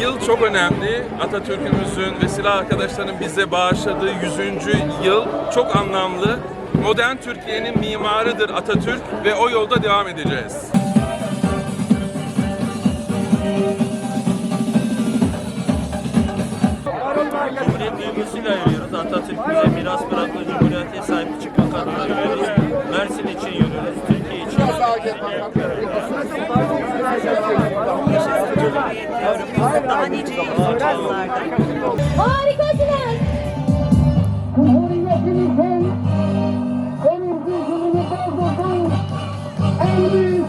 yıl çok önemli. Atatürk'ümüzün ve silah arkadaşlarının bize bağışladığı 100. yıl çok anlamlı. Modern Türkiye'nin mimarıdır Atatürk ve o yolda devam edeceğiz. Cumhuriyet duygusuyla yürüyoruz. Atatürk bize miras bıraktığı Cumhuriyet'e sahip çıkmak adına yürüyoruz. Mersin için yürüyoruz. Türkiye için Harikasınız. Cumhuriyetimizin en büyük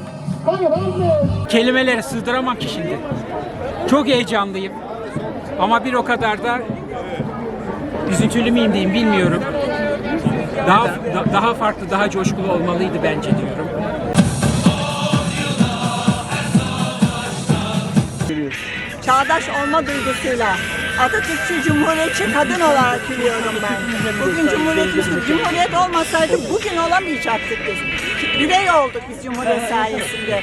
bayramdır. Kelimelere sığdıramam ki şimdi. Çok heyecanlıyım. Ama bir o kadar da üzüntülü müyüm diyeyim bilmiyorum. Daha da- daha farklı, daha coşkulu olmalıydı bence diyorum. Çağdaş olma duygusuyla Atatürkçü Cumhuriyetçi kadın olarak yürüyorum ben. Bugün Cumhuriyetimiz, Cumhuriyet olmasaydı bugün olamayacaktık biz. Birey olduk biz Cumhuriyet sayesinde.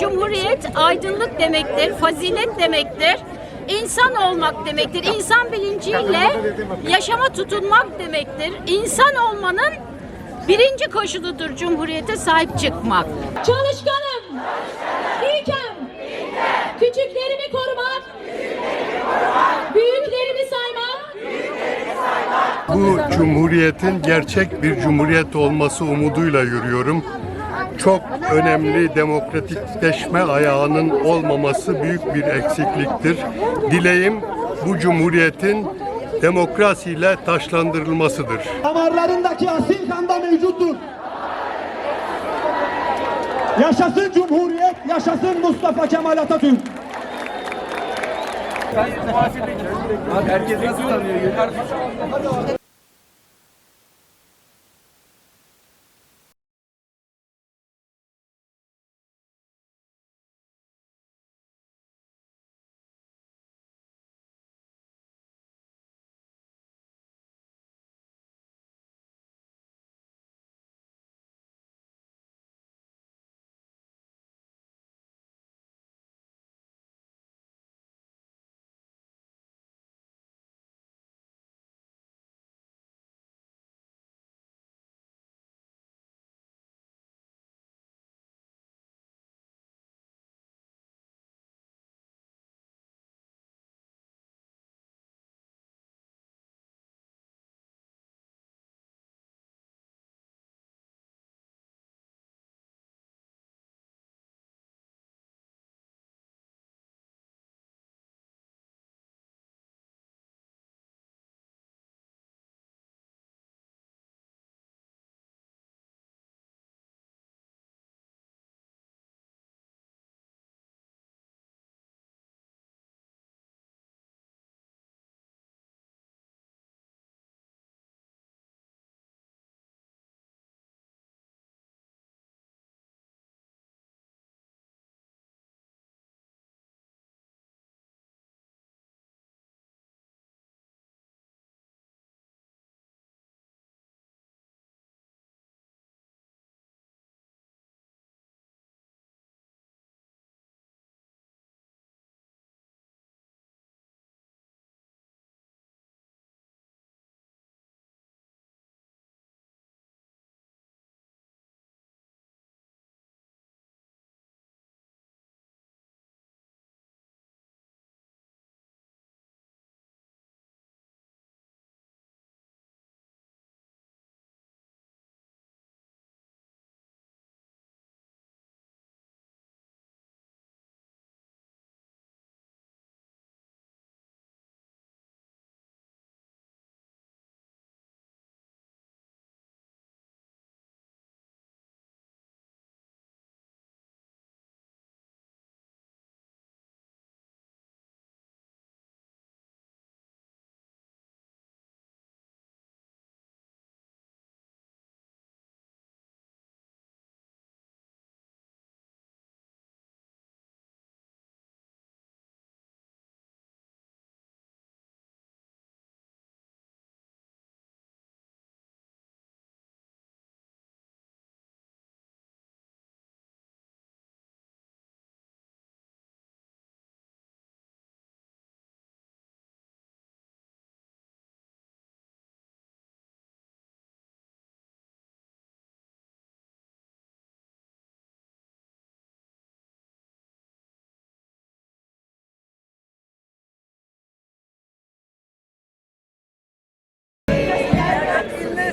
Cumhuriyet aydınlık demektir, fazilet demektir. İnsan olmak demektir. İnsan bilinciyle yaşama tutunmak demektir. İnsan olmanın birinci koşuludur Cumhuriyete sahip çıkmak. Çalışkanım. İlkem. Küçüklerimi korumak. Büyüklerimi saymak. Bu cumhuriyetin gerçek bir cumhuriyet olması umuduyla yürüyorum. Çok önemli demokratikleşme ayağının olmaması büyük bir eksikliktir. Dileğim bu cumhuriyetin demokrasiyle taşlandırılmasıdır. Damarlarındaki asil kanda mevcuttur. Yaşasın Cumhuriyet, yaşasın Mustafa Kemal Atatürk. Herkes nasıl tanıyor?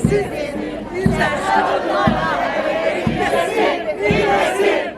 Siz, sizler.